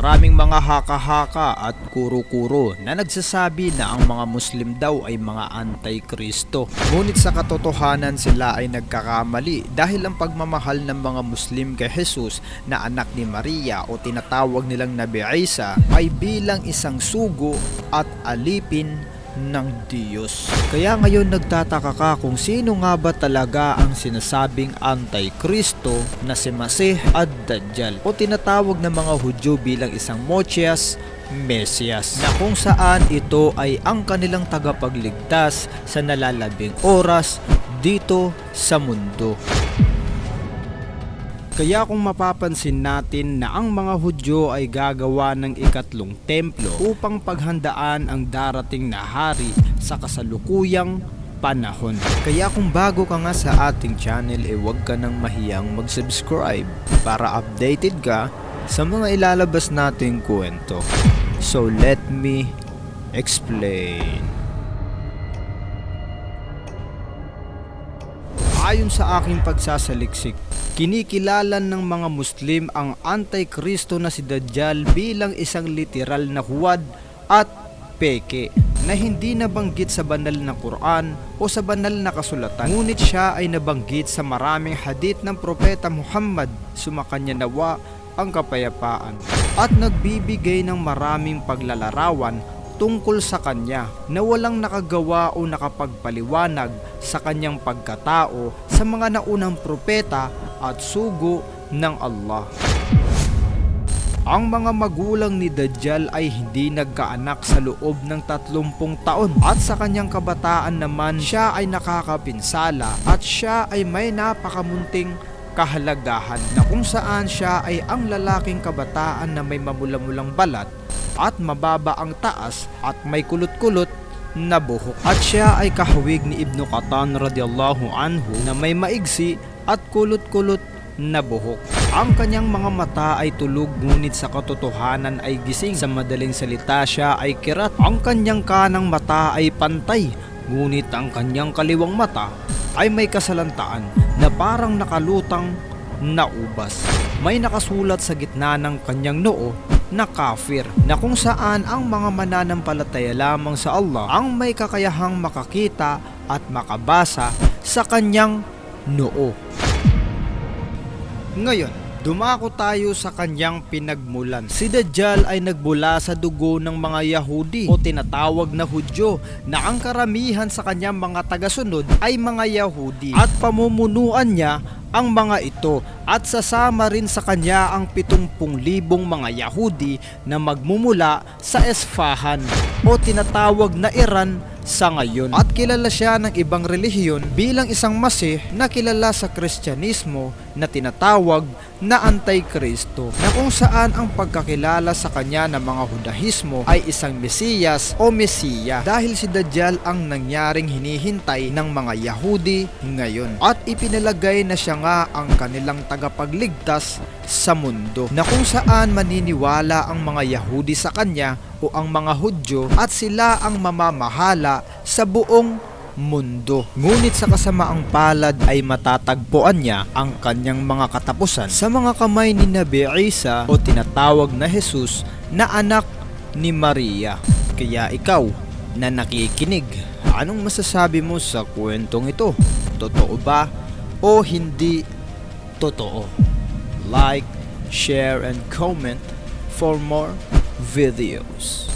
Maraming mga haka-haka at kuro-kuro na nagsasabi na ang mga Muslim daw ay mga anti-Kristo. Ngunit sa katotohanan sila ay nagkakamali dahil ang pagmamahal ng mga Muslim kay Jesus na anak ni Maria o tinatawag nilang Nabi Isa ay bilang isang sugo at alipin ng Diyos. Kaya ngayon nagtataka ka kung sino nga ba talaga ang sinasabing anti-Kristo na si Masih at Dajjal o tinatawag ng mga Hudyo bilang isang Mochias Mesias na kung saan ito ay ang kanilang tagapagligtas sa nalalabing oras dito sa mundo. Kaya kung mapapansin natin na ang mga Hudyo ay gagawa ng ikatlong templo upang paghandaan ang darating na hari sa kasalukuyang panahon. Kaya kung bago ka nga sa ating channel, eh huwag ka nang mahiyang mag-subscribe para updated ka sa mga ilalabas nating kwento. So let me explain. Ayon sa aking pagsasaliksik, kinikilalan ng mga Muslim ang anti-Kristo na si Dajjal bilang isang literal na huwad at peke na hindi nabanggit sa banal na Quran o sa banal na kasulatan. Ngunit siya ay nabanggit sa maraming hadith ng Propeta Muhammad, sumakanya nawa ang kapayapaan at nagbibigay ng maraming paglalarawan tungkol sa kanya na walang nakagawa o nakapagpaliwanag sa kanyang pagkatao sa mga naunang propeta at sugo ng Allah. Ang mga magulang ni Dajjal ay hindi nagkaanak sa loob ng 30 taon at sa kanyang kabataan naman siya ay nakakapinsala at siya ay may napakamunting kahalagahan na kung saan siya ay ang lalaking kabataan na may mamula-mulang balat at mababa ang taas at may kulot-kulot na buhok. At siya ay kahawig ni Ibnu Qatan radiyallahu anhu na may maigsi at kulot-kulot na buhok. Ang kanyang mga mata ay tulog ngunit sa katotohanan ay gising. Sa madaling salita siya ay kirat. Ang kanyang kanang mata ay pantay ngunit ang kanyang kaliwang mata ay may kasalantaan na parang nakalutang na ubas. May nakasulat sa gitna ng kanyang noo na kafir na kung saan ang mga mananampalataya lamang sa Allah ang may kakayahang makakita at makabasa sa kanyang noo. Ngayon, dumako tayo sa kanyang pinagmulan. Si Dajjal ay nagbula sa dugo ng mga Yahudi o tinatawag na Hudyo na ang karamihan sa kanyang mga tagasunod ay mga Yahudi at pamumunuan niya ang mga ito at sasama rin sa kanya ang 70,000 mga Yahudi na magmumula sa Esfahan o tinatawag na Iran sa ngayon. At kilala siya ng ibang relihiyon bilang isang masih na kilala sa Kristyanismo na tinatawag na Antikristo na kung saan ang pagkakilala sa kanya ng mga Hudahismo ay isang Mesiyas o Mesiya dahil si Dajjal ang nangyaring hinihintay ng mga Yahudi ngayon at ipinalagay na siya nga ang kanilang tagapagligtas sa mundo na kung saan maniniwala ang mga Yahudi sa kanya o ang mga Hudyo at sila ang mamamahala sa buong mundo. Ngunit sa kasamaang palad ay matatagpuan niya ang kanyang mga katapusan sa mga kamay ni Nabi Isa o tinatawag na Jesus na anak ni Maria. Kaya ikaw na nakikinig, anong masasabi mo sa kwentong ito? Totoo ba o hindi totoo? Like, share, and comment for more videos.